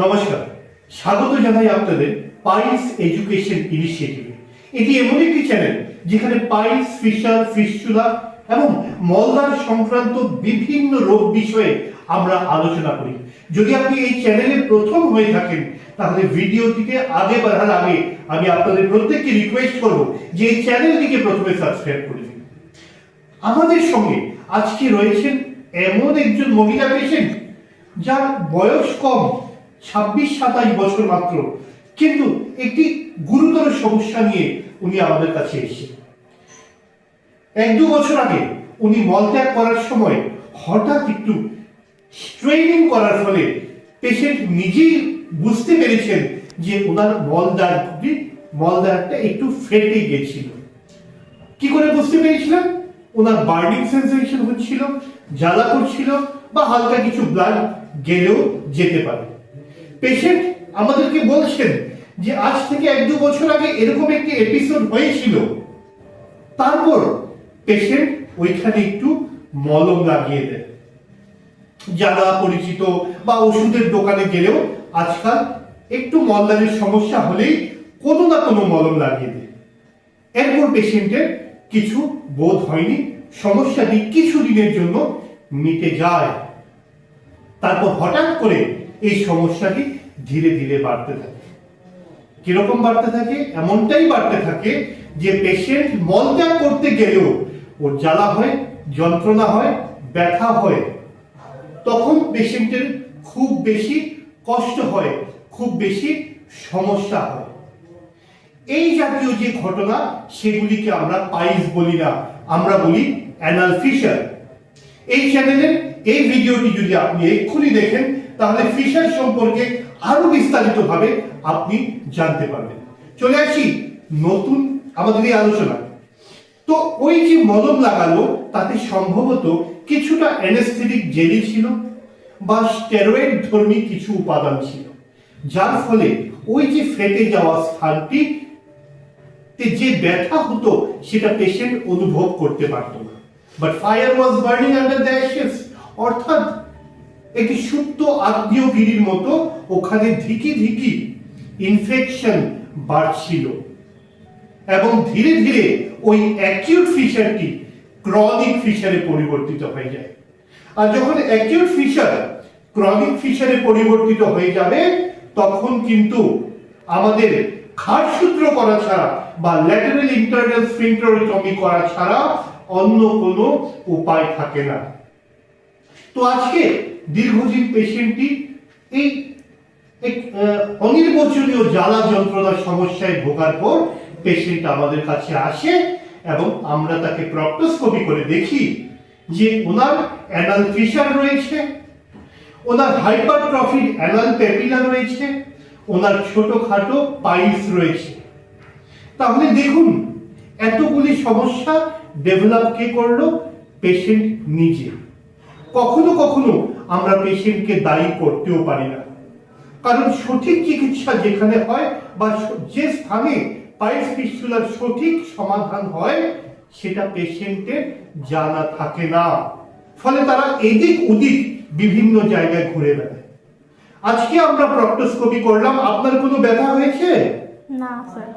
নমস্কার। স্বাগত জানাই আপনাদের পাইলস এডুকেশন ইনিশিয়েটিভে এটি এমন একটি চ্যানেল যেখানে পাইলস ফিশার ফিস্চুলা এবং মলদার সংক্রান্ত বিভিন্ন রোগ বিষয়ে আমরা আলোচনা করি। যদি আপনি এই চ্যানেলে প্রথম হয়ে থাকেন, তাহলে ভিডিওটিকে আগে বাড়ার আগে আমি আপনাদের প্রত্যেককে রিকোয়েস্ট করব যে এই চ্যানেলটিকে প্রথমে সাবস্ক্রাইব করে দিন। আমাদের সঙ্গে আজকে রয়েছেন এমন একজন মহিলা পেশেন্ট যার বয়স কম ছাব্বিশ সাতাশ বছর মাত্র। কিন্তু একটি গুরুতর সমস্যা নিয়ে উনি আমাদের কাছে এসেছেন। এক দু বছর আগে উনি মলত্যাগ করার সময় হঠাৎ একটু স্ট্রেনিং করার ফলে পেশেন্ট নিজেই বুঝতে পেরেছেন যে ওনার মলদ্বারটি মলদ্বারটা একটু ফেটে গেছিল। কি করে বুঝতে পেরেছিলাম ওনার বার্নিং সেন্সেশন হচ্ছিল, জ্বালা করছিল বা হালকা কিছু ব্লাড গেলেও যেতে পারে। পেশেন্ট আমাদেরকে বলছেন যে আজ থেকে এক দু বছর আগে এরকম একটি এপিসোড হয়েছিল। তারপর পেশেন্ট ওইখানে একটু মলম লাগিয়ে দেয় যারা পরিচিত বা ওষুধের দোকানে গেলেও আজকাল একটু মলদারের সমস্যা হলেই কোনো না কোনো মলম লাগিয়ে দেয়। এরপর পেশেন্টের কিছু বোধ হয়নি, সমস্যাটি কিছু দিনের জন্য মিটে যায়। তারপর হঠাৎ করে এই সমস্যাটি ধীরে ধীরে বাড়তে থাকে। কীরকম বাড়তে থাকে? এমনটাই বাড়তে থাকে যে পেশেন্ট মলত্যাগ করতে গেলেও ওর জ্বালা হয়, যন্ত্রণা হয়, ব্যথা হয়, তখন পেশেন্টের খুব বেশি কষ্ট হয়, খুব বেশি সমস্যা হয়। এই জাতীয় যে ঘটনা, সেগুলিকে আমরা পাইস বলি না, আমরা বলি অ্যানাল ফিশার এই চ্যানেলের এই ভিডিওটি যদি আপনি এক্ষুনি দেখেন তাহলে ফিশার সম্পর্কে আরও বিস্তারিতভাবে আপনি জানতে পারবেন। চলে আসি নতুন আমাদের এই আলোচনা তো ওই যে মলম লাগালো, তাতে সম্ভবত কিছুটা অ্যানেস্থেটিক জেলি ছিল বা স্টেরয়েড ধর্মী কিছু উপাদান ছিল। যার ফলে ওই যে ফেটে যাওয়া স্থানটি যে ব্যথা হতো, সেটা পেশেন্ট অনুভব করতে পারতো না। But fire was burning under the ashes অর্থাৎ একটি সুপ্ত আগ্নেয়গিরির মতো, ওখানে ধিকি ধিকি ইনফেকশন বাড়ছিল। এবং ধীরে ধীরে ওই অ্যাকিউট ফিশারটি ক্রনিক ফিশারে পরিবর্তিত হয়ে যায়। আর যখন অ্যাকিউট ফিশার ক্রনিক ফিশারে পরিবর্তিত হয়ে যাবে, তখন কিন্তু আমাদের খাটসূত্র করা ছাড়া বা ল্যাটারাল ইন্টারনাল স্ফিংক্টরেটমি করা ছাড়া অন্য কোনো উপায় থাকে না। তো আজকে দীর্ঘদিন পেশেন্টটি এই অনির্বচনীয় জ্বালা যন্ত্রণার সমস্যায় ভোগার পর পেশেন্ট আমাদের কাছে আসে এবং আমরা তাকে প্রক্টোস্কোপি করে দেখি যে ওনার অ্যানাল ফিশার রয়েছে, ওনার হাইপারট্রফিড অ্যানাল পেপিলা রয়েছে, ওনার ছোটখাটো পাইলস রয়েছে। তাহলে দেখুন, এতগুলি সমস্যা ডেভেলপ কে করল? পেশেন্ট নিজে। কখনো কখনো আমরা পেশেন্টকে দায়ী করতেও পারি না। কারণ সঠিক চিকিৎসা যেখানে হয় বা যে স্থানে পাইলস ফিস্টুলার সঠিক সমাধান হয় সেটা পেশেন্টের জানা থাকে না। ফলে তারা এদিক ওদিক বিভিন্ন জায়গায় ঘুরে বেড়ায়। আজকে আমরা প্রক্টোস্কোপি করলাম। আপনার কোনো ব্যথা হয়েছে? না স্যার।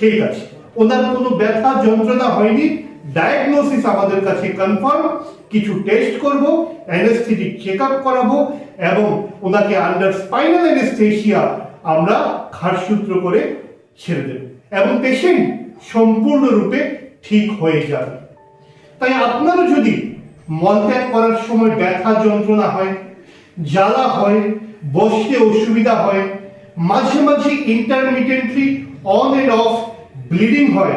ঠিক আছে। ওনার কোনো ব্যথা যন্ত্রণা হয়নি? ডায়াগনোসিস আমাদের কাছে কনফার্ম কিছু টেস্ট করব অ্যানেস্থেটিক চেক আপ করাবো এবং ওনাকে আন্ডার স্পাইনাল অ্যানেস্থেশিয়া আমরা খাটসূত্র করে ছেড়ে দেব এবং পেশেন্ট সম্পূর্ণরূপে ঠিক হয়ে যাবে। তাই আপনারও যদি মলত্যাগ করার সময় ব্যথা যন্ত্রণা হয়, জ্বালা হয়, বসতে অসুবিধা হয়, মাঝে মাঝে intermittently on and off bleeding হয়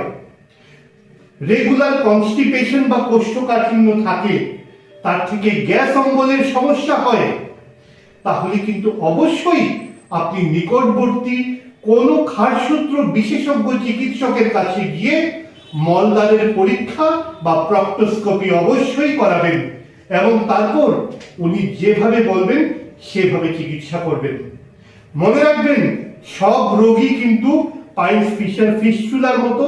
রেগুলার কনস্টিপেশন বা কোষ্ঠকাঠিন্য থাকে, তার থেকে গ্যাস অম্বলের সমস্যা হয়। তাহলে কিন্তু অবশ্যই আপনি নিকটবর্তী কোনো খাটসূত্র বিশেষজ্ঞ চিকিৎসকের কাছে গিয়ে মলদ্বারের পরীক্ষা বা প্রক্টোস্কোপি অবশ্যই করাবেন এবং তারপর উনি যেভাবে বলবেন, সেভাবে চিকিৎসা করবেন। মনে রাখবেন, সব রোগী কিন্তু পাইলস ফিশার ফিস্টুলার মতো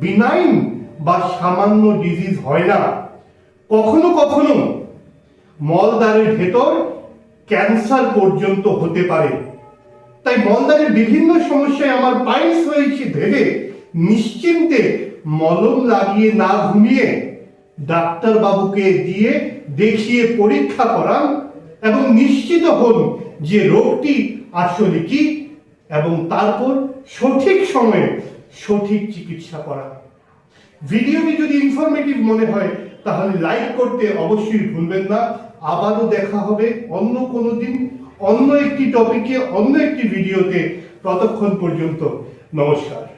বিনাইন বা সামান্য ডিজিজ হয় না, কখনো কখনো মলদ্বারের ভেতর ক্যান্সার পর্যন্ত হতে পারে। তাই মলদারের বিভিন্ন সমস্যায় আমার পাইলস হয়েছে ভেবে নিশ্চিন্তে মলম লাগিয়ে না ঘুমিয়ে ডাক্তার বাবুকে দিয়ে দেখিয়ে পরীক্ষা করান এবং নিশ্চিত হন যে রোগটি আসলে কি এবং তারপর সঠিক সময়ে সঠিক চিকিৎসা করা ভিডিওটি যদি ইনফরমেটিভ মনে হয়, তাহলে লাইক করতে অবশ্যই ভুলবেন না। আবারও দেখা হবে অন্য কোনো দিন, অন্য একটি টপিকে অন্য একটি ভিডিওতে ততক্ষণ পর্যন্ত নমস্কার।